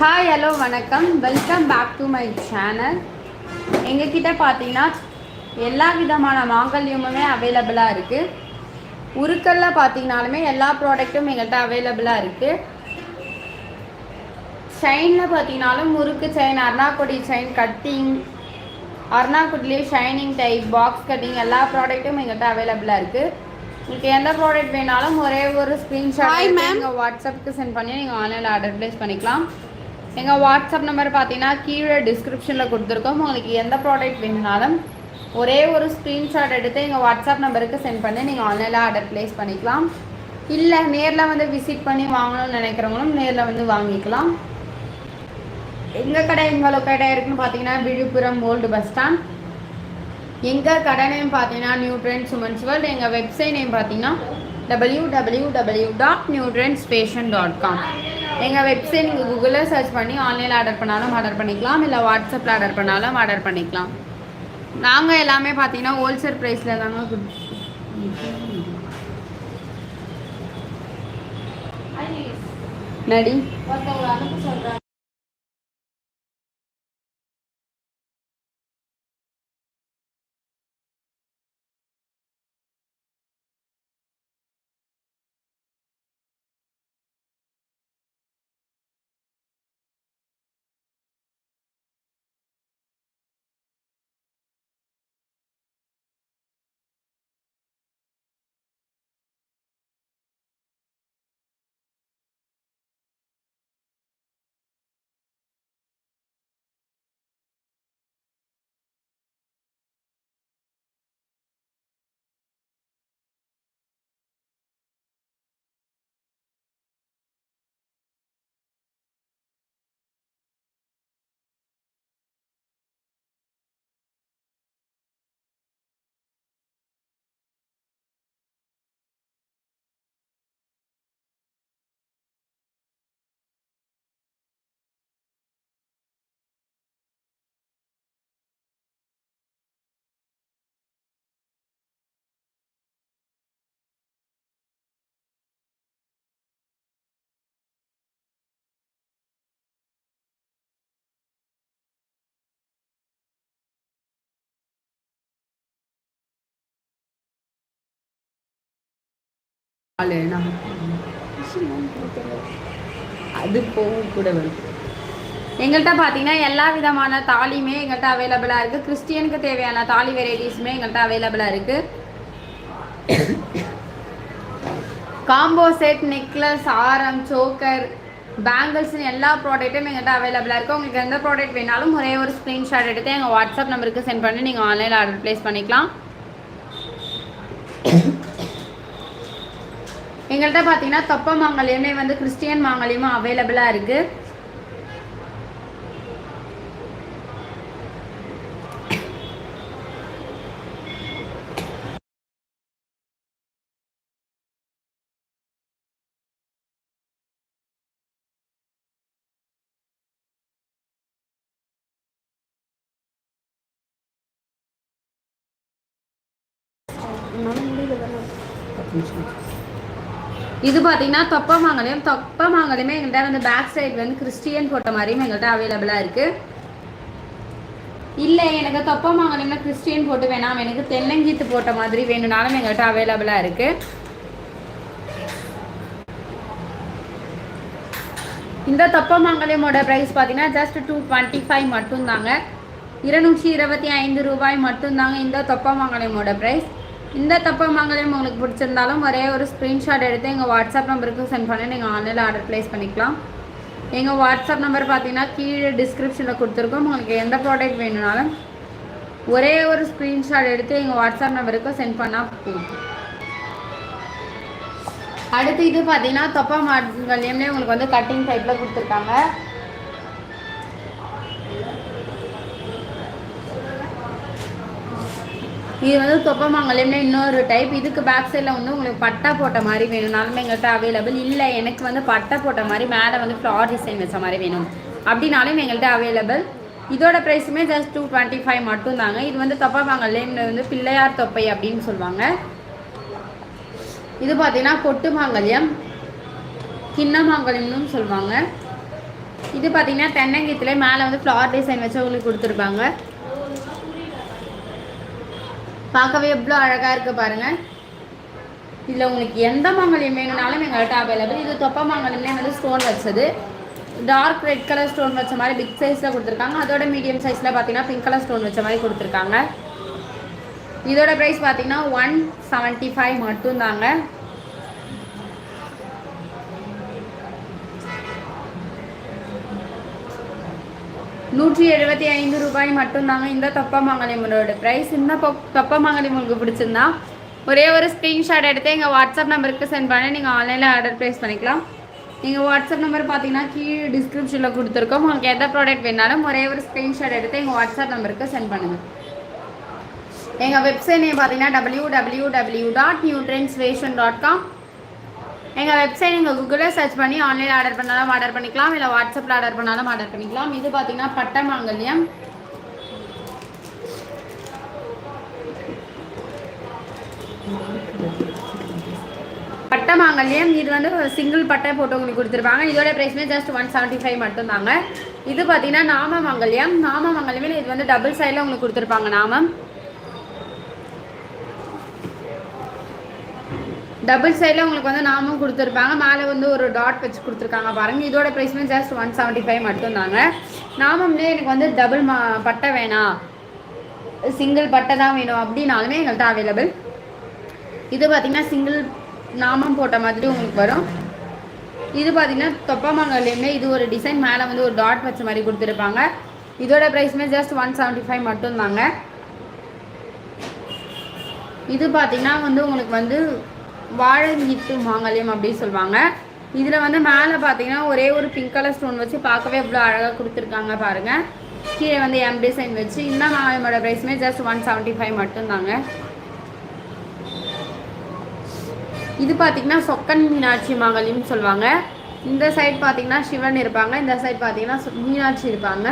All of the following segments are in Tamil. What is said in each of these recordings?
ஹாய் ஹலோ வணக்கம். Welcome back to my channel எங்ககிட்ட பார்த்தீங்கன்னா எல்லா விதமான மாங்கல்யமுமே அவைலபிளாக இருக்குது உருக்கல்ல பார்த்தீங்கனாலுமே எல்லா ப்ராடக்ட்டும் எங்கள்கிட்ட அவைலபிளாக இருக்குது செயினில் பார்த்தீங்கனாலும் முறுக்கு செயின் அருணாக்குடி செயின் கட்டிங் அருணாக்குடிலே ஷைனிங் டைப் பாக்ஸ் கட்டிங் எல்லா ப்ராடக்ட்டும் எங்கள்கிட்ட அவைலபிளாக இருக்குது உங்களுக்கு எந்த ப்ராடக்ட் வேணாலும் ஒரே ஒரு ஸ்க்ரீன்ஷாட். எங்கள் வாட்ஸ்அப்புக்கு சென்ட் பண்ணி நீங்கள் ஆன்லைனில் ஆர்டர் ப்ளேஸ் பண்ணிக்கலாம். எங்கள் வாட்ஸ்அப் நம்பர் பார்த்தீங்கன்னா கீழே டிஸ்கிரிப்ஷனில் கொடுத்துருக்கோம். உங்களுக்கு எந்த ப்ராடக்ட் வேணுனாலும் ஒரே ஒரு ஸ்க்ரீன்ஷாட் எடுத்து எங்கள் வாட்ஸ்அப் நம்பருக்கு சென்ட் பண்ணி நீங்கள் ஆன்லைனில் ஆர்டர் ப்ளேஸ் பண்ணிக்கலாம். இல்லை நேரில் வந்து விசிட் பண்ணி வாங்கணும்னு நினைக்கிறவங்களும் நேரில் வந்து வாங்கிக்கலாம். எங்கள் கடை எங்களோட கடை இருக்குன்னு பார்த்தீங்கன்னா விழுப்புரம் ஓல்டு பஸ் ஸ்டாண்ட் எங்கள் கடை நேம் பார்த்தீங்கன்னா நியூட்ரன்ஸ் உமன்ஸ் வேர்ல்டு எங்கள் வெப்சைட் நேம் பார்த்தீங்கன்னா W W W dot new trends fashion dot com எங்கள் வெப்சைட் நீங்கள் கூகுளில் சர்ச் பண்ணி ஆன்லைனில் ஆர்டர் பண்ணாலும் ஆர்டர் பண்ணிக்கலாம். இல்லை வாட்ஸ்அப்பில் ஆர்டர் பண்ணாலும் ஆர்டர் பண்ணிக்கலாம். நாங்கள் எல்லாமே பார்த்தீங்கன்னா ஹோல்சேல் ப்ரைஸில் தாங்க குட் நடி ஆளு அது போகும் கூட வரும். எங்கள்கிட்ட பார்த்தீங்கன்னா எல்லா விதமான தாலியுமே எங்கள்கிட்ட அவைலபிளாக இருக்குது கிறிஸ்டியனுக்கு தேவையான தாலி வெரைட்டிஸுமே எங்கள்கிட்ட அவைலபிளாக இருக்குது காம்போ செட் நெக்லஸ் ஆரம் சோக்கர் பேங்கிள்ஸ்னு எல்லா ப்ராடக்ட்டும் எங்கள்கிட்ட அவைலபிளாக இருக்குது உங்களுக்கு எந்த ப்ராடக்ட் வேணாலும் ஒரே ஒரு ஸ்க்ரீன்ஷாட் எடுத்து எங்கள் வாட்ஸ்அப் நம்பருக்கு சென்ட் பண்ணி நீங்கள் ஆன்லைனில் ஆர்டர் ப்ளேஸ் பண்ணிக்கலாம். எங்கள்கிட்ட பார்த்தீங்கன்னா தொப்ப மாங்கல்யமே வந்து கிறிஸ்டியன் மாங்கல்யமும் அவைலபிளாக இருக்குது இது பார்த்தீங்கன்னா தொப்ப தொப்பமாங்கலையுமே தொப்ப எங்கள்கிட்ட வந்து பேக் சைடு வந்து கிறிஸ்டியன் போட்ட மாதிரியும் எங்கள்கிட்ட அவைலபிளாக இருக்குது இல்லை எனக்கு தொப்பமாங்கலையமில் கிறிஸ்டியன் போட்டு வேணாம். எனக்கு தென்னங்கீத்து போட்ட மாதிரி வேணும்னாலும் எங்கள்கிட்ட அவைலபிளாக இருக்குது இந்த தொப்ப மாங்கல்யமோட ப்ரைஸ் பார்த்தீங்கன்னா ஜஸ்ட் டூ டுவெண்ட்டி ஃபைவ் மட்டும்தாங்க. இருநூற்றி இருபத்தி ஐந்து ரூபாய் மட்டும்தாங்க இந்த தொப்ப மாங்கல்யமோட ப்ரைஸ் இந்த தொப்ப மங்களையும் உங்களுக்கு பிடிச்சிருந்தாலும் ஒரே ஒரு ஸ்க்ரீன்ஷாட் எடுத்து எங்கள் வாட்ஸ்அப் நம்பருக்கு சென்ட் பண்ணி நீங்கள் ஆன்லைனில் ஆர்டர் ப்ளேஸ் பண்ணிக்கலாம். எங்கள் வாட்ஸ்அப் நம்பர் பார்த்தீங்கன்னா கீழே டிஸ்கிரிப்ஷனில் கொடுத்துருக்கோம். உங்களுக்கு எந்த ப்ராடக்ட் வேணும்னாலும் ஒரே ஒரு ஸ்க்ரீன்ஷாட் எடுத்து எங்கள் வாட்ஸ்அப் நம்பருக்கு சென்ட் பண்ணால் போதும். அடுத்து இது பார்த்தீங்கன்னா தொப்பா மாங்கல்யம்லேயே உங்களுக்கு வந்து கட்டிங் டைப்பில் கொடுத்துருக்காங்க. இது வந்து தொப்ப இன்னொரு டைப் இதுக்கு பேக் சைடில் வந்து உங்களுக்கு பட்டா போட்ட மாதிரி வேணும்னாலுமே எங்கள்கிட்ட அவைலபிள் இல்லை. எனக்கு வந்து பட்டை போட்ட மாதிரி மேலே வந்து ஃப்ளார் டிசைன் வச்ச மாதிரி வேணும். அப்படின்னாலும் எங்கள்கிட்ட அவைலபிள் இதோட ப்ரைஸுமே ஜஸ்ட் டூ டுவெண்ட்டி ஃபைவ் மட்டும்தாங்க. இது வந்து தொப்பை வந்து பிள்ளையார் தொப்பை அப்படின்னு சொல்லுவாங்க. இது பார்த்தீங்கன்னா பொட்டு மாங்கல்யம் கிண்ண மாங்கல்யம்னு சொல்லுவாங்க. இது பார்த்தீங்கன்னா தென்னங்கீத்துல மேலே வந்து ஃப்ளார் டிசைன் வச்சு உங்களுக்கு கொடுத்துருப்பாங்க. பார்க்கவே எவ்வளோ அழகாக இருக்குது பாருங்கள் இதில் உங்களுக்கு எந்த மாங்கல்யம் வேணும்னாலும் எங்கள்கிட்ட அவைலபிள் இது தொப்ப மாங்கல்யம்லேயே வந்து ஸ்டோன் வச்சது. டார்க் ரெட் கலர் ஸ்டோன் வச்ச மாதிரி பிக் சைஸில் கொடுத்துருக்காங்க. அதோட மீடியம் சைஸில் பார்த்தீங்கன்னா பிங்க் கலர் ஸ்டோன் வச்ச மாதிரி கொடுத்துருக்காங்க. இதோட ப்ரைஸ் பார்த்தீங்கன்னா ஒன் செவன்ட்டி ஃபைவ் மட்டும்தாங்க. நூற்றி எழுபத்தி ஐந்து ரூபாய் மட்டும்தாங்க இந்த தொப்ப மாங்கலியம்மனோட ப்ரைஸ் இந்த பொ- தொப்ப உங்களுக்கு பிடிச்சிருந்தா ஒரே ஒரு ஸ்க்ரீன்ஷாட் எடுத்து எங்கள் வாட்ஸ்அப் நம்பருக்கு சென்ட் பண்ணி நீங்கள் ஆன்லைனில் ஆர்டர் ப்ளேஸ் பண்ணிக்கலாம். எங்கள் வாட்ஸ்அப் நம்பர் பார்த்தீங்கன்னா கீழே டிஸ்கிரிப்ஷனில் கொடுத்துருக்கோம். உங்களுக்கு எந்த ப்ராடக்ட் வேணாலும் ஒரே ஒரு ஸ்க்ரீன்ஷாட் எடுத்து எங்கள் வாட்ஸ்அப் நம்பருக்கு சென்ட் பண்ணுங்கள் எங்கள் வெப்சைட் நேம் பார்த்தீங்கன்னா W W W dot fashion dot com எங்கள் வெப்சைட் நீங்கள் கூகுளில் சர்ச் பண்ணி ஆன்லைன் ஆர்டர் பண்ணாலும் ஆர்டர் பண்ணிக்கலாம். இல்லை வாட்ஸ்அப்பில் ஆர்டர் பண்ணாலும் ஆர்டர் பண்ணிக்கலாம். இது பார்த்தீங்கன்னா பட்ட மாங்கல்யம். பட்ட மாங்கல்யம். இது வந்து சிங்கிள் பட்டை போட்டு உங்களுக்கு கொடுத்துருப்பாங்க. இதோட ப்ரைஸ்மே ஜஸ்ட் ஒன் செவன்ட்டி ஃபைவ் மட்டும்தாங்க. இது பார்த்தீங்கன்னா நாம மங்கல்யம். நாம மாங்கல்யமே இது வந்து டபுள் சைடில் உங்களுக்கு கொடுத்துருப்பாங்க நாமம். டபுள் சைடில் உங்களுக்கு வந்து நாமும் கொடுத்துருப்பாங்க. மேலே வந்து ஒரு டாட் வச்சு கொடுத்துருக்காங்க பாருங்கள் இதோட ப்ரைஸ்மே ஜஸ்ட் ஒன் செவன்ட்டி ஃபைவ் மட்டும்தாங்க. நாமம்லேயே எனக்கு வந்து டபுள் மா பட்டை வேணாம் சிங்கிள் பட்டை தான் வேணும் அப்படின்னாலுமே எங்கள்கிட்ட அவைலபிள் இது பார்த்தீங்கன்னா சிங்கிள் நாமம் போட்ட மாதிரி உங்களுக்கு வரும். இது பார்த்தீங்கன்னா தொப்பமாங்கல்லையுமே இது ஒரு டிசைன் மேலே வந்து ஒரு டாட் வச்ச மாதிரி கொடுத்துருப்பாங்க. இதோட ப்ரைஸுமே ஜஸ்ட் ஒன் செவன்ட்டி ஃபைவ் மட்டும்தாங்க. இது பார்த்தீங்கன்னா வந்து உங்களுக்கு வந்து வாழைநீட்டு மாங்கல்யம் அப்படின்னு சொல்லுவாங்க. இதில் வந்து மேலே பார்த்தீங்கன்னா ஒரே ஒரு பிங்க் கலர் ஸ்டோன் வச்சு பார்க்கவே எவ்வளோ அழகாக கொடுத்துருக்காங்க பாருங்கள் கீழே வந்து எம் டிசைன் வச்சு இந்த மாங்கல்யமோட ப்ரைஸுமே ஜஸ்ட் ஒன் செவன்ட்டி ஃபைவ் மட்டும்தாங்க. இது பார்த்தீங்கன்னா சொக்கன் மீனாட்சி மாங்கல்யம்னு சொல்லுவாங்க. இந்த சைட் பார்த்தீங்கன்னா சிவன் இருப்பாங்க. இந்த சைட் பார்த்தீங்கன்னா மீனாட்சி இருப்பாங்க.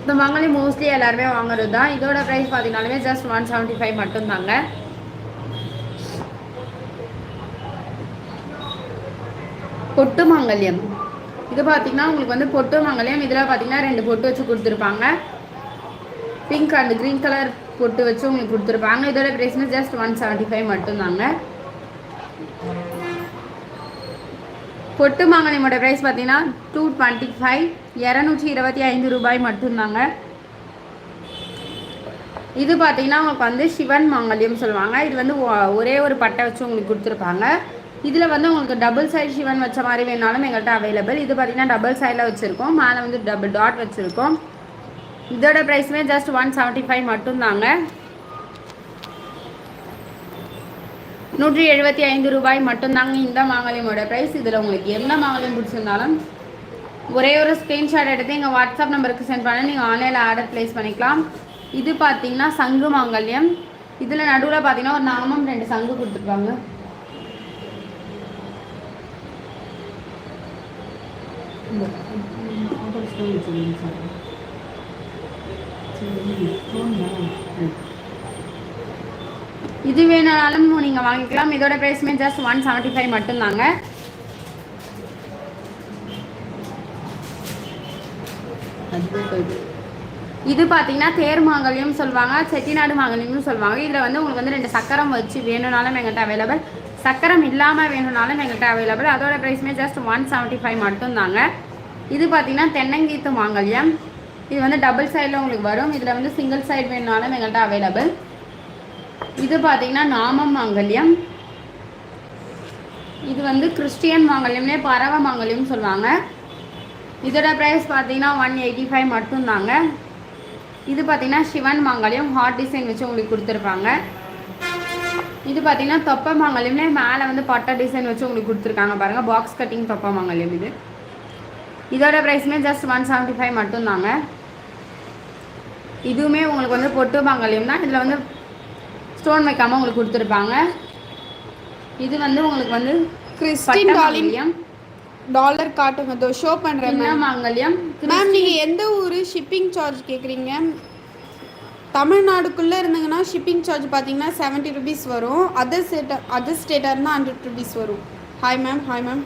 இந்த மாங்கல்யம் மோஸ்ட்லி எல்லாருமே வாங்குறது தான் இதோட ப்ரைஸ் பார்த்தீங்கனாலுமே ஜஸ்ட் ஒன் செவன்ட்டி ஃபைவ் மட்டும்தாங்க. பொட்டு மாங்கல்யம். இது பார்த்தீங்கன்னா உங்களுக்கு வந்து பொட்டு மாங்கல்யம் இதில் பார்த்தீங்கன்னா ரெண்டு பொட்டு வச்சு கொடுத்துருப்பாங்க. பிங்க் அண்ட் க்ரீன் கலர் பொட்டு வச்சு உங்களுக்கு கொடுத்துருப்பாங்க. இதோட ப்ரைஸ்னா ஜஸ்ட் ஒன் செவன்ட்டி ஃபைவ் மட்டும்தாங்க. பொட்டு மாங்கல்யமோட ப்ரைஸ் பார்த்தீங்கன்னா டூ டுவெண்ட்டி ஃபைவ் இரநூற்றி இருபத்தி ஐந்து ரூபாய் மட்டும்தாங்க. இது பார்த்தீங்கன்னா உங்களுக்கு வந்து சிவன் மாங்கல்யம் சொல்லுவாங்க. இது வந்து ஒ- ஒரே ஒரு பட்டை வச்சு உங்களுக்கு கொடுத்துருப்பாங்க. இதில் வந்து உங்களுக்கு டபுள் சைடு சிவன் வச்ச மாதிரி வேணாலும் எங்கள்கிட்ட அவைலபிள் இது பார்த்தீங்கன்னா டபுள் சைடில் வச்சுருக்கோம். மேலே வந்து டபுள் டாட் வச்சுருக்கோம். இதோட ப்ரைஸுமே ஜஸ்ட் ஒன் செவன்ட்டி ஃபைவ் மட்டும்தாங்க. நூற்றி எழுபத்தி ஐந்து ரூபாய் மட்டும்தாங்க இந்த மாங்கலியமோட ப்ரைஸ் இதில் உங்களுக்கு என்ன மாங்கலியம் பிடிச்சிருந்தாலும் ஒரே ஒரு ஸ்க்ரீன்ஷாட் எடுத்து எங்கள் வாட்ஸ்அப் நம்பருக்கு சென்ட் பண்ண நீங்கள் ஆன்லைனில் ஆர்டர் ப்ளேஸ் பண்ணிக்கலாம். இது பார்த்தீங்கன்னா சங்கு மாங்கல்யம். இதில் நடுவில் பார்த்தீங்கன்னா ஒரு நாமம் ரெண்டு சங்கு கொடுத்துருக்காங்க. இது வேணாலும் நீங்கள் வாங்கிக்கலாம். இதோட ப்ரைஸ்மே ஜஸ்ட் ஒன் செவன்ட்டி ஃபைவ் மட்டும்தாங்க. இது பார்த்தீங்கன்னா தேர் மாங்கல்யம் சொல்லுவாங்க செட்டிநாடு மாங்கல்யம்னு சொல்லுவாங்க. இதில் வந்து உங்களுக்கு வந்து ரெண்டு சக்கரம் வச்சு வேணும்னாலும் எங்கள்கிட்ட அவைலபிள் சக்கரம் இல்லாமல் வேணும்னாலும் எங்கள்கிட்ட அவைலபிள் அதோட ப்ரைஸ்மே ஜஸ்ட் ஒன் செவன்ட்டி ஃபைவ் மட்டும்தாங்க. இது பார்த்தீங்கன்னா தென்னங்கீத்து மாங்கல்யம். இது வந்து டபுள் சைடில் உங்களுக்கு வரும். இதில் வந்து சிங்கிள் சைடு வேணும்னாலும் எங்கள்கிட்ட அவைலபிள் இது பார்த்தீங்கன்னா நாமம் மாங்கல்யம். இது வந்து கிறிஸ்டியன் மாங்கல்யம்னே பறவை மாங்கல்யம்னு சொல்லுவாங்க. இதோட ப்ரைஸ் பார்த்தீங்கன்னா ஒன் எயிட்டி ஃபைவ் மட்டும்தாங்க. இது பார்த்தீங்கன்னா சிவன் மாங்கல்யம். ஹார்ட் டிசைன் வச்சு உங்களுக்கு கொடுத்துருப்பாங்க. இது பார்த்தீங்கன்னா தொப்பை மாங்கல்யம்னே மேலே வந்து பட்டை டிசைன் வச்சு உங்களுக்கு கொடுத்துருக்காங்க பாருங்கள் பாக்ஸ் கட்டிங் தொப்பை மாங்கல்யம் இது. இதோட ப்ரைஸுமே ஜஸ்ட் ஒன் செவன்ட்டி ஃபைவ் மட்டும்தாங்க. இதுவுமே உங்களுக்கு வந்து பொட்டு மாங்கல்யம் தான் இதில் வந்து ஸ்டோன் வைக்காமல் உங்களுக்கு கொடுத்துருப்பாங்க. இது வந்து உங்களுக்கு வந்து கிறிஸ்டின் மாங்கல்யம் டாலர் காட்டுங்க. ஷோ மேம் மாங்கல்யம் மேம் நீங்க எந்த ஊர்? ஷிப்பிங் சார்ஜ் கேக்குறீங்க? தமிழ்நாடுக்குள்ளே இருந்தீங்கன்னா ஷிப்பிங் சார்ஜ் பார்த்தீங்கன்னா செவன்ட்டி ருபீஸ் வரும். அதர் ஸ்டேட் அதர் ஸ்டேட்டாக இருந்தால் ஹண்ட்ரட் ருபீஸ் வரும். ஹாய் மேம் ஹாய் மேம்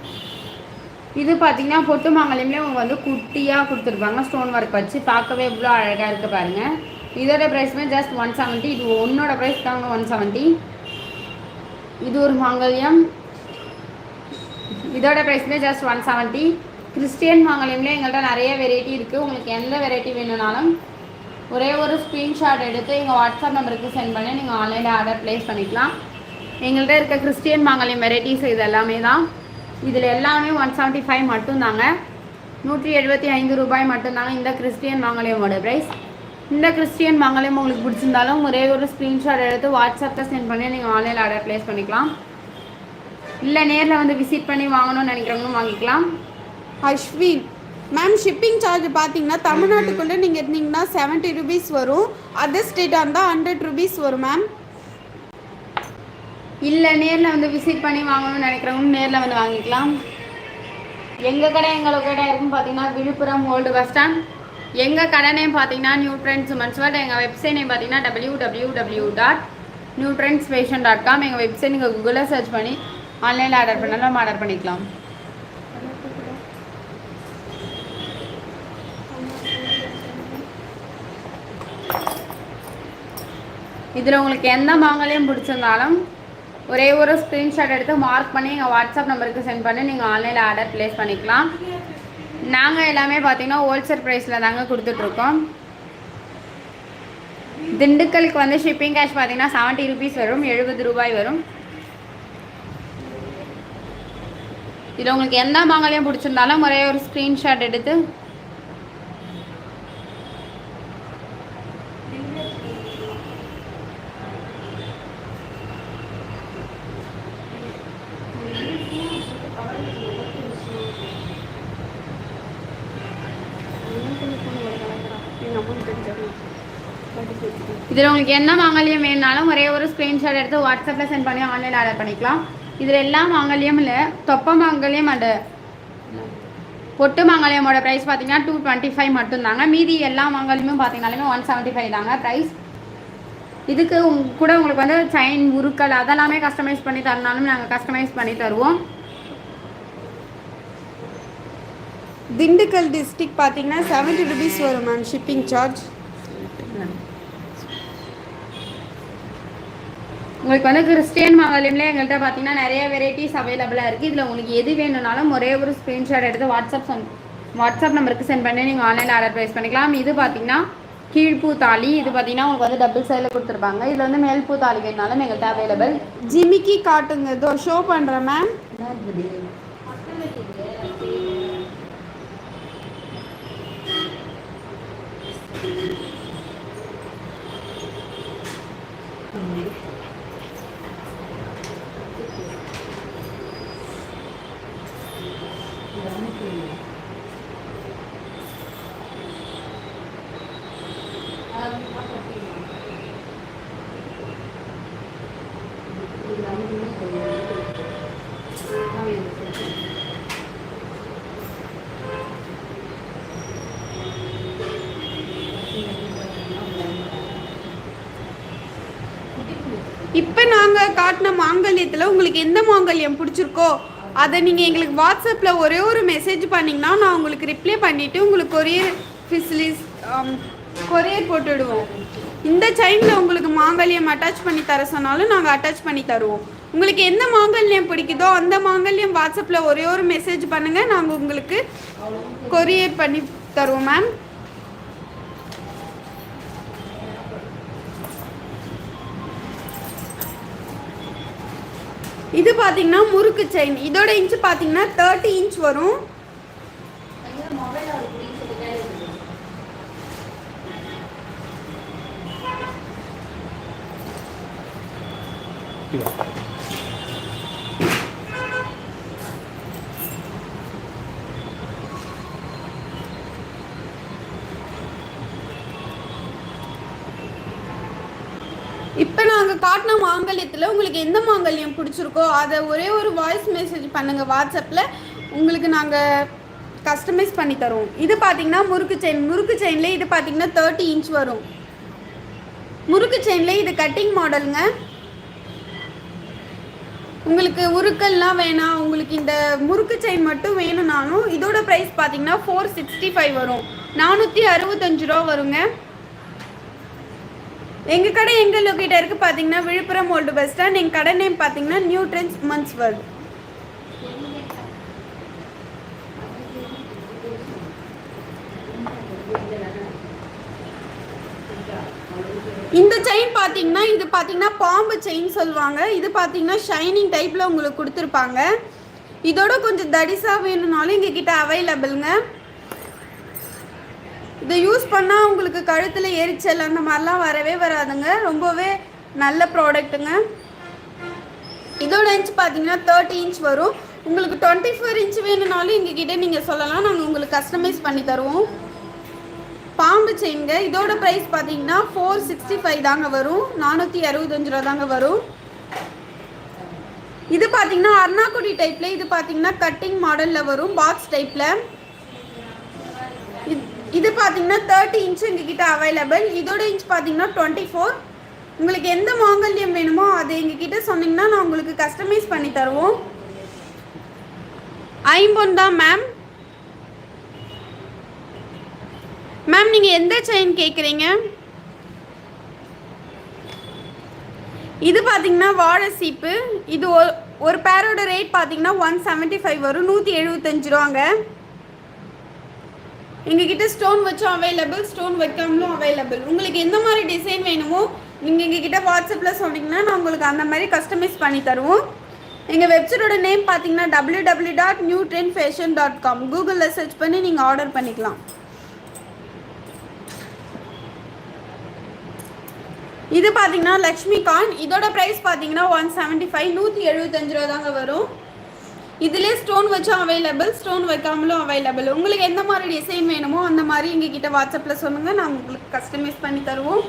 இது பார்த்தீங்கன்னா பொட்டு மாங்கல்யம்லேயே அவங்க வந்து குட்டியாக கொடுத்துருப்பாங்க. ஸ்டோன் ஒர்க் வச்சு பார்க்கவே இவ்வளோ அழகாக இருக்குது பாருங்கள் இதோட ப்ரைஸுமே ஜஸ்ட் ஒன் செவன்ட்டி இது ஒன்னோட ப்ரைஸ் தாங்க ஒன் செவன்ட்டி இது ஒரு மாங்கல்யம் இதோட ப்ரைஸுமே ஜஸ்ட் ஒன் செவன்ட்டி கிறிஸ்டியன் மாங்கல்யம்லேயே எங்கள்கிட்ட நிறைய வெரைட்டி இருக்குது உங்களுக்கு எந்த வெரைட்டி வேணும்னாலும் ஒரே ஒரு ஸ்க்ரீன்ஷாட் எடுத்து எங்கள் வாட்ஸ்அப் நம்பருக்கு சென்ட் பண்ணி நீங்கள் ஆன்லைனில் ஆர்டர் ப்ளேஸ் பண்ணிக்கலாம். எங்கள்கிட்ட இருக்க கிறிஸ்டியன் மாங்கல்யம் வெரைட்டிஸ் இது எல்லாமே தான். இதில் எல்லாமே ஒன் செவன்ட்டி ஃபைவ் மட்டும்தாங்க. நூற்றி எழுபத்தி ஐந்து ரூபாய் மட்டும்தாங்க இந்த கிறிஸ்டியன் மாங்கல்யமோட ப்ரைஸ் இந்த கிறிஸ்டியன் மாங்கல்யம் உங்களுக்கு பிடிச்சிருந்தாலும் ஒரே ஒரு ஸ்க்ரீன்ஷாட் எடுத்து வாட்ஸ்அப்பில் சென்ட் பண்ணி நீங்கள் ஆன்லைனில் ஆர்டர் ப்ளேஸ் பண்ணிக்கலாம். இல்லை நேரில் வந்து விசிட் பண்ணி வாங்கணும்னு நினைக்கிறவங்களும் வாங்கிக்கலாம். அஸ்வின் மேம் ஷிப்பிங் சார்ஜ் பார்த்தீங்கன்னா தமிழ்நாட்டுக்குள்ளே நீங்கள் இருந்தீங்கன்னா செவன்ட்டி ருபீஸ் வரும். அதர் ஸ்டேட்டாக இருந்தால் ஹண்ட்ரட் ருபீஸ் வரும் மேம் இல்லை நேரில் வந்து விசிட் பண்ணி வாங்கணும்னு நினைக்கிறவங்க நேரில் வந்து வாங்கிக்கலாம். எங்கள் கடை எங்கள் கடை இருக்குன்னு பார்த்தீங்கன்னா விழுப்புரம் ஓல்டு பஸ் ஸ்டாண்ட் எங்கள் கடை நேம் பார்த்தீங்கன்னா நியூ ட்ரெண்ட்ஸ் மன்ஸ்வர்ட் எங்கள் வெப்சைட் நேம் பார்த்தீங்கன்னா W W W dot new trends fashion dot com எங்கள் வெப்சைட் நீங்கள் கூகுளில் சர்ச் பண்ணி ஆன்லைனில் ஆர்டர் பண்ணாலும் ஆர்டர் பண்ணிக்கலாம். இதில் உங்களுக்கு எந்த மாங்கல்யம் பிடிச்சிருந்தாலும் ஒரே ஒரு ஸ்க்ரீன்ஷாட் எடுத்து மார்க் பண்ணி எங்கள் வாட்ஸ்அப் நம்பருக்கு சென்ட் பண்ணி நீங்கள் ஆன்லைனில் ஆர்டர் ப்ளேஸ் பண்ணிக்கலாம். நாங்கள் எல்லாமே பார்த்தீங்கன்னா ஹோல்சேல் ப்ரைஸில் தாங்க கொடுத்துட்ருக்கோம். திண்டுக்கலுக்கு வந்து ஷிப்பிங் கேஷ் பார்த்தீங்கன்னா செவன்ட்டி ருபீஸ் வரும் எழுபது ரூபாய் வரும். இதில் உங்களுக்கு எந்த மாங்கலையும் பிடிச்சிருந்தாலும் ஒரே ஒரு ஸ்க்ரீன்ஷாட் எடுத்து இதில் உங்களுக்கு என்ன மாங்கல்யம் வேணுனாலும் ஒரே ஒரு ஸ்க்ரீன்ஷாட் எடுத்து வாட்ஸ்அப்பில் சென்ட் பண்ணி ஆன்லைன் ஆர்டர் பண்ணிக்கலாம். இதில் எல்லா மாங்கல்யம் இல்லை. தொப்பை மாங்கல்யம் அண்டு பொட்டு மாங்கல்யமோட ப்ரைஸ் பார்த்தீங்கன்னா டூ டுவெண்ட்டி ஃபைவ் மட்டும்தாங்க. மீதி எல்லா மாங்கல்யமும் பார்த்தீங்கனாலுமே ஒன் செவன்ட்டி ஃபைவ் தாங்க ப்ரைஸ் இதுக்கு கூட உங்களுக்கு வந்து செயின் உருக்கள் அதெல்லாமே கஸ்டமைஸ் பண்ணி தரனாலும் நாங்கள் கஸ்டமைஸ் பண்ணி தருவோம். திண்டுக்கல் டிஸ்ட்ரிக்ட் பார்த்தீங்கன்னா செவன்ட்டி ருபீஸ் வரும் மேம் ஷிப்பிங் சார்ஜ் உங்களுக்கு வந்து கிறிஸ்டியன் மாங்கல்யம்ல எங்கள்கிட்ட பார்த்தீங்கன்னா நிறைய வெரைட்டிஸ் அவைலபிளாக இருக்குது இதில் உங்களுக்கு எது வேணும்னாலும் ஒரே ஒரு ஸ்க்ரீன்ஷாட் எடுத்து வாட்ஸ்அப் சென்ட் வாட்ஸ்அப் நம்பருக்கு சென்ட் பண்ணி நீங்கள் ஆன்லைனில் ஆர்டர் ப்ளேஸ் பண்ணிக்கலாம். இது பார்த்தீங்கன்னா கீழ்ப்பூ தாலி இது பார்த்தீங்கன்னா உங்களுக்கு வந்து டபுள் சைடில் கொடுத்துருப்பாங்க. இதில் வந்து மேல்பூ தாலி வேணுனாலும் எங்கள்கிட்ட அவைலபிள் ஜிமிக்கி காட்டுங்க. இதோ ஷோ பண்ணுறேன் மேம் காட்டின மாங்கல்யத்தில் உங்களுக்கு எந்த மாங்கல்யம் பிடிச்சிருக்கோ அதை நீங்கள் எங்களுக்கு வாட்ஸ்அப்பில் ஒரே ஒரு மெசேஜ் பண்ணிங்கன்னா நான் உங்களுக்கு ரிப்ளை பண்ணிவிட்டு உங்களுக்கு கொரியர் ஃபெசிலிஸ் கொரியர் போட்டுவிடுவோம் இந்த செயினில் உங்களுக்கு மாங்கல்யம் அட்டாச் பண்ணி தர சொன்னாலும் நாங்கள் அட்டாச் பண்ணி தருவோம். உங்களுக்கு எந்த மாங்கல்யம் பிடிக்குதோ அந்த மாங்கல்யம் வாட்ஸ்அப்பில் ஒரே ஒரு மெசேஜ் பண்ணுங்கள் நாங்கள் உங்களுக்கு கொரியர் பண்ணி தருவோம் மேம் பார்த்தீங்கன்னா முறுக்கு செயின் இதோட இன்ச் பார்த்தீங்கன்னா தேர்ட்டி இன்ச் வரும். இப்போ நாங்கள் காட்டின மாங்கல்யத்தில் உங்களுக்கு எந்த மாங்கல்யம் பிடிச்சிருக்கோ அதை ஒரே ஒரு வாய்ஸ் மெசேஜ் பண்ணுங்கள் வாட்ஸ்அப்பில் உங்களுக்கு நாங்கள் கஸ்டமைஸ் பண்ணி தருவோம். இது பார்த்தீங்கன்னா முறுக்கு செயின் முறுக்கு செயின்லேயே இது பார்த்தீங்கன்னா தேர்ட்டி இன்ச் வரும். முறுக்கு செயினில் இது கட்டிங் மாடலுங்க உங்களுக்கு உருக்கள்லாம் வேணாம் உங்களுக்கு இந்த முறுக்கு செயின் மட்டும் வேணும்னாலும் இதோட ப்ரைஸ் பார்த்தீங்கன்னா ஃபோர் சிக்ஸ்டி ஃபைவ் வரும். நானூற்றி அறுபத்தஞ்சு ரூபா வருங்க. எங்கள் கடை எங்கே லொக்கேட்டாக இருக்குது பார்த்தீங்கன்னா விழுப்புரம் ஓல்டு பஸ் ஸ்டாண்ட் எங்கள் கடை நேம் பார்த்தீங்கன்னா நியூ ட்ரெண்ட்ஸ் மந்த்ஸ் வேர்ல்டு இந்த செயின் பார்த்தீங்கன்னா இது பார்த்தீங்கன்னா பாம்பு செயின் சொல்லுவாங்க. இது பார்த்தீங்கன்னா ஷைனிங் டைப்பில் உங்களுக்கு கொடுத்துருப்பாங்க. இதோட கொஞ்சம் தடிசாக வேணும்னாலும் எங்கள் அவைலபிளுங்க அவைலபிள்ங்க இதை யூஸ் பண்ணால் உங்களுக்கு கழுத்தில் எரிச்சல் அந்த மாதிரிலாம் வரவே வராதுங்க. ரொம்பவே நல்ல ப்ராடக்ட்டுங்க இதோட இன்ச் பார்த்தீங்கன்னா தேர்ட்டி இன்ச் வரும். உங்களுக்கு டுவெண்ட்டி ஃபோர் இன்ச் வேணும்னாலும் எங்ககிட்ட நீங்கள் சொல்லலாம். நாங்கள் உங்களுக்கு கஸ்டமைஸ் பண்ணி தருவோம். பாம்பு செயின்ங்க. இதோட ப்ரைஸ் பார்த்தீங்கன்னா ஃபோர் சிக்ஸ்டி ஃபைவ் தாங்க வரும். நானூற்றி அறுபத்தஞ்சு ரூபா தாங்க வரும். இது பார்த்தீங்கன்னா அர்ணாக்குடி டைப்பில் இது பார்த்தீங்கன்னா கட்டிங் மாடலில் வரும். பாக்ஸ் டைப்பில் இது பார்த்தீங்கன்னா தேர்ட்டி இன்ச் எங்ககிட்ட அவைலபிள் இதோட இன்ச் பார்த்தீங்கன்னா டுவெண்ட்டி ஃபோர் உங்களுக்கு எந்த மாங்கல்யம் வேணுமோ அது எங்ககிட்ட சொன்னீங்கன்னா நான் உங்களுக்கு கஸ்டமைஸ் பண்ணி தருவோம். ஐம்பொன் தான் மேம் மேம் நீங்கள் எந்த செயின் கேட்குறீங்க இது பார்த்தீங்கன்னா வாழை சீப்பு. இது ஒரு ஒரு பேரோட ரேட் பார்த்தீங்கன்னா ஒன் செவன்ட்டி ஃபைவ் வரும். நூற்றி எழுபத்தஞ்சு ரூபாங்க. எங்ககிட்ட ஸ்டோன் வச்சும் அவைலபிள் ஸ்டோன் வைக்காமலும் அவைலபிள் உங்களுக்கு எந்த மாதிரி டிசைன் வேணுமோ நீங்கள் எங்ககிட்ட வாட்ஸ்அப்பில் சொன்னீங்கன்னா நான் உங்களுக்கு அந்த மாதிரி கஸ்டமைஸ் பண்ணி தருவோம். எங்கள் வெப்சைட்டோட நேம் பார்த்தீங்கன்னா W W dot new trend fashion dot com கூகுளில் சர்ச் பண்ணி நீங்கள் ஆர்டர் பண்ணிக்கலாம். இது பார்த்தீங்கன்னா லக்ஷ்மி கான் இதோட ப்ரைஸ் பார்த்தீங்கன்னா ஒன் செவன்ட்டி ஃபைவ் நூற்றி எழுபத்தஞ்சு ரூபா தாங்க வரும். இதுலேயே ஸ்டோன் வச்சும் அவைலபிள் ஸ்டோன் வைக்காமலும் அவைலபிள் உங்களுக்கு எந்த மாதிரி டிசைன் வேணுமோ அந்த மாதிரி எங்ககிட்ட வாட்ஸ்அப்பில் சொல்லுங்கள் நாங்கள் உங்களுக்கு கஸ்டமைஸ் பண்ணி தருவோம்.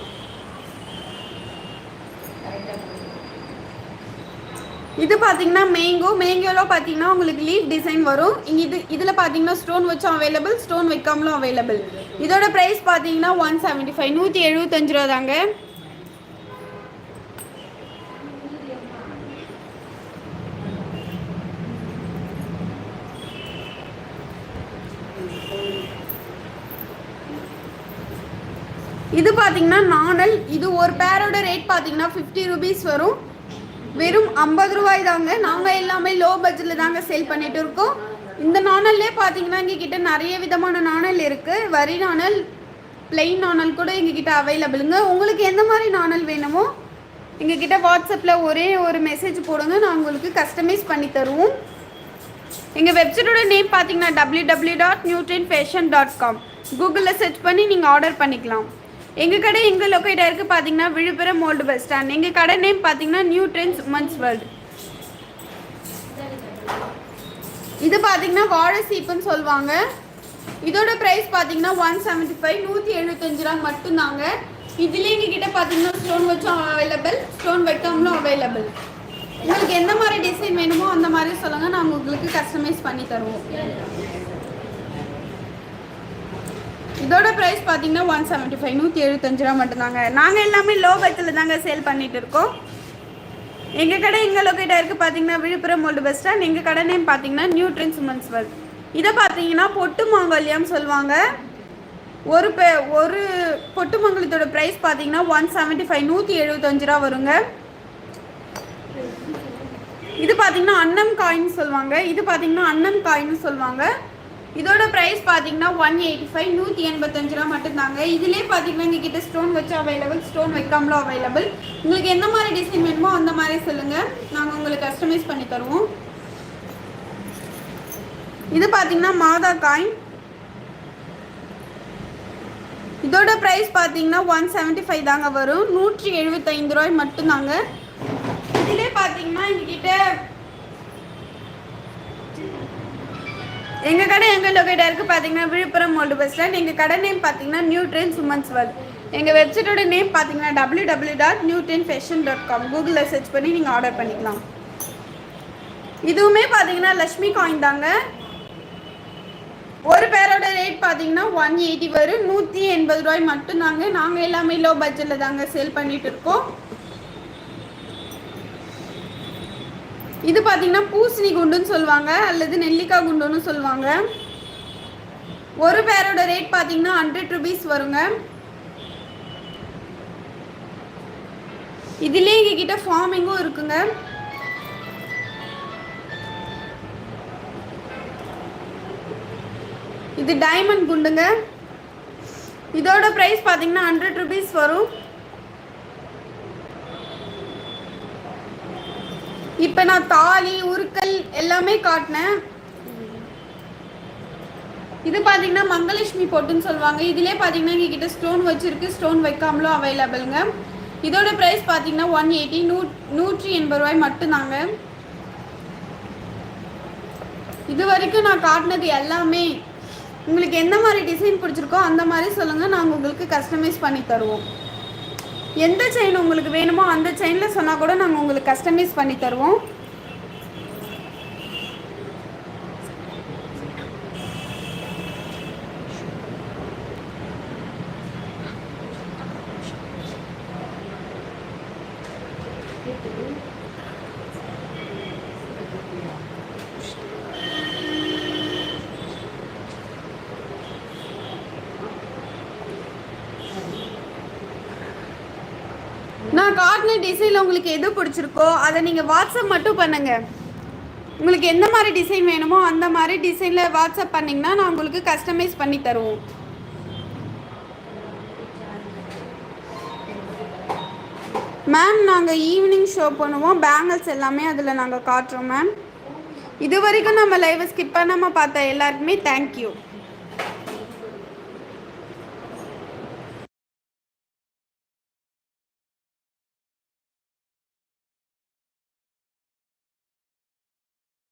இது பார்த்தீங்கன்னா மேங்கோ மேங்கோவில் பார்த்தீங்கன்னா உங்களுக்கு லீவ் டிசைன் வரும். இங்கே இது இதில் பார்த்தீங்கன்னா ஸ்டோன் வச்சும் அவைலபிள் ஸ்டோன் வைக்காமலும் அவைலபிள் இதோட ப்ரைஸ் பார்த்தீங்கன்னா ஒன் செவன்ட்டி ஃபைவ் நூற்றி எழுபத்தஞ்சு ரூபா தாங்க இது பார்த்தீங்கன்னா நாணல். இது ஒரு பேரோட ரேட் பார்த்தீங்கன்னா ஃபிஃப்டி ருபீஸ் வரும். வெறும் ஐம்பது ரூபாய் தாங்க. நாங்கள் எல்லாமே லோ பட்ஜெட்டில் தாங்க சேல் பண்ணிட்டு இருக்கோம். இந்த நாணல்லே பார்த்தீங்கன்னா எங்ககிட்ட நிறைய விதமான நாணல் இருக்குது வரி நாணல் பிளெயின் நாணல் கூட எங்ககிட்ட அவைலபிளுங்க உங்களுக்கு எந்த மாதிரி நாணல் வேணுமோ எங்ககிட்ட வாட்ஸ்அப்பில் ஒரே ஒரு மெசேஜ் போடுங்க. நான் உங்களுக்கு கஸ்டமைஸ் பண்ணி தருவோம். எங்கள் வெப்சைட்டோட நேம் பார்த்தீங்கன்னா W W dot new trend fashion dot com கூகுளில் சர்ச் பண்ணி நீங்கள் ஆர்டர் பண்ணிக்கலாம். எங்கள் கடை எங்கே லொக்கேட் ஆயிருக்கு பார்த்தீங்கன்னா விழுப்புரம் ஓல்டு பஸ் ஸ்டாண்ட் எங்கள் கடை நேம் பார்த்தீங்கன்னா நியூ ட்ரெண்ட்ஸ் உமன்ஸ் வேர்ல்டு இது பார்த்தீங்கன்னா வாழை சீப்புன்னு சொல்லுவாங்க. இதோட ப்ரைஸ் பார்த்தீங்கன்னா ஒன் செவன்ட்டி ஃபைவ் நூற்றி எழுபத்தஞ்சு ரூபா மட்டும்தாங்க. இதுலேயே எங்ககிட்ட பார்த்தீங்கன்னா ஸ்டோன் வச்சும் அவைலபிள் ஸ்டோன் வைக்காமலும் அவைலபிள் உங்களுக்கு எந்த மாதிரி டிசைன் வேணுமோ அந்த மாதிரி சொல்லுங்கள் நாங்கள் உங்களுக்கு கஸ்டமைஸ் பண்ணி தருவோம். இதோட ப்ரைஸ் பார்த்தீங்கன்னா ஒன் செவன்ட்டி ஃபைவ் நூற்றி எழுபத்தஞ்சு ரூபா மட்டும்தாங்க. நாங்கள் எல்லாமே லோ பட்ஜெட்டில் தாங்க சேல் பண்ணிட்டு இருக்கோம். எங்கள் கடை எங்கள் லொக்கேட்டாக இருக்குது பார்த்தீங்கன்னா விழுப்புரம் ஓல்டு பஸ் ஸ்டாண்ட் எங்கள் கடை நேம் பார்த்தீங்கன்னா நியூ ட்ரின்ஸ் உமன்ஸ் இதை பார்த்தீங்கன்னா பொட்டு மாங்கல்யம் சொல்லுவாங்க. ஒரு பே ஒரு பொட்டு மங்கலத்தோட ப்ரைஸ் பார்த்தீங்கன்னா ஒன் செவன்ட்டி ஃபைவ் நூற்றி எழுபத்தஞ்சு ரூபா வருங்க. இது பார்த்தீங்கன்னா அன்னம் காயின்னு சொல்லுவாங்க. இது பார்த்தீங்கன்னா அன்னம் காயின்னு சொல்லுவாங்க. இதோட ப்ரைஸ் பார்த்தீங்கன்னா ஒன் எயிட்டி ஃபைவ் நூற்றி எண்பத்தஞ்சு ரூபா மட்டும்தாங்க. இதுலேயே பார்த்தீங்கன்னா எங்ககிட்ட ஸ்டோன் வச்சு அவைலபிள் ஸ்டோன் வைக்காமலும் அவைலபிள் உங்களுக்கு எந்த மாதிரி டிசைன் வேணுமோ அந்த மாதிரி சொல்லுங்கள் நாங்கள் உங்களுக்கு கஸ்டமைஸ் பண்ணி தருவோம். இது பார்த்தீங்கன்னா மாதா காயின் இதோட ப்ரைஸ் பார்த்தீங்கன்னா ஒன் செவன்ட்டி ஃபைவ் தாங்க வரும். நூற்றி எழுபத்தைந்து ரூபாய் மட்டும்தாங்க. இதிலே பார்த்தீங்கன்னா எங்ககிட்ட எங்கள் கடை எங்கள் லொக்கேட்டாக இருக்குது பார்த்தீங்கன்னா விழுப்புரம் ஓல்டு பஸ் ஸ்டாண்ட் எங்கள் கடை நேம் பார்த்தீங்கன்னா நியூ ட்ரெயின் சுமன்ஸ் வேர்ல்டு எங்கள் வெப்சைட்டோட நேம் பார்த்தீங்கன்னா W W dot new trend fashion dot com கூகுளில் சர்ச் பண்ணி நீங்கள் ஆர்டர் பண்ணிக்கலாம். இதுவுமே பார்த்தீங்கன்னா லக்ஷ்மி காயின் தாங்க. ஒரு பேரோட ரேட் பார்த்தீங்கன்னா ஒன் எயிட்டி வரும். நூற்றி எண்பது ரூபாய் மட்டும்தாங்க. நாங்கள் எல்லாமே லோ பட்ஜெட்டில் தாங்க சேல் பண்ணிகிட்டு இருக்கோம். இது பார்த்தீங்கன்னா பூசணி குண்டுன்னு சொல்லுவாங்க அல்லது நெல்லிக்காய் குண்டுன்னு சொல்லுவாங்க. ஒரு பேரோட ரேட் பார்த்தீங்கன்னா ஹண்ட்ரட் ருபீஸ் வருங்க. இதுலேயே எங்ககிட்ட ஃபார்மிங்கும் இருக்குங்க. இது டைமண்ட் குண்டுங்க. இதோட ப்ரைஸ் பார்த்தீங்கன்னா ஹண்ட்ரட் ருபீஸ் வரும். இப்போ நான் தாலி உருக்கல் எல்லாமே காட்டினேன். இது பார்த்தீங்கன்னா மங்கலட்சுமி பொட்டுன்னு சொல்லுவாங்க. இதிலே பார்த்தீங்கன்னா எங்ககிட்ட ஸ்டோன் வச்சிருக்கு. ஸ்டோன் வைக்காமலும் அவைலபிளுங்க இதோட ப்ரைஸ் பார்த்தீங்கன்னா ஒன் எயிட்டி நூ நூற்றி எண்பது ரூபாய் மட்டும்தாங்க. இது வரைக்கும் நான் காட்டினது எல்லாமே. உங்களுக்கு எந்த மாதிரி டிசைன் பிடிச்சிருக்கோ அந்த மாதிரி சொல்லுங்கள் நாங்கள் உங்களுக்கு கஸ்டமைஸ் பண்ணி தருவோம். எந்த செயின் உங்களுக்கு வேணுமோ அந்த செயினில் சொன்னால் கூட நாங்கள் உங்களுக்கு கஸ்டமைஸ் பண்ணி தருவோம். நான் டிசைனில் உங்களுக்கு எது பிடிச்சிருக்கோ அதை நீங்கள் வாட்ஸ்அப் மட்டும் பண்ணுங்க. உங்களுக்கு எந்த மாதிரி டிசைன் வேணுமோ அந்த மாதிரி டிசைனில் வாட்ஸ்அப் பண்ணிங்கன்னா நான் உங்களுக்கு கஸ்டமைஸ் பண்ணி தருவோம். மேம் நாங்கள் ஈவினிங் ஷோ பண்ணுவோம். பேங்கிள்ஸ் எல்லாமே அதில் நாங்கள் காட்டுறோம் மேம் இது வரைக்கும் நம்ம லைவை ஸ்கிப் பண்ணாமல் பார்த்த எல்லாருக்குமே தேங்க்யூ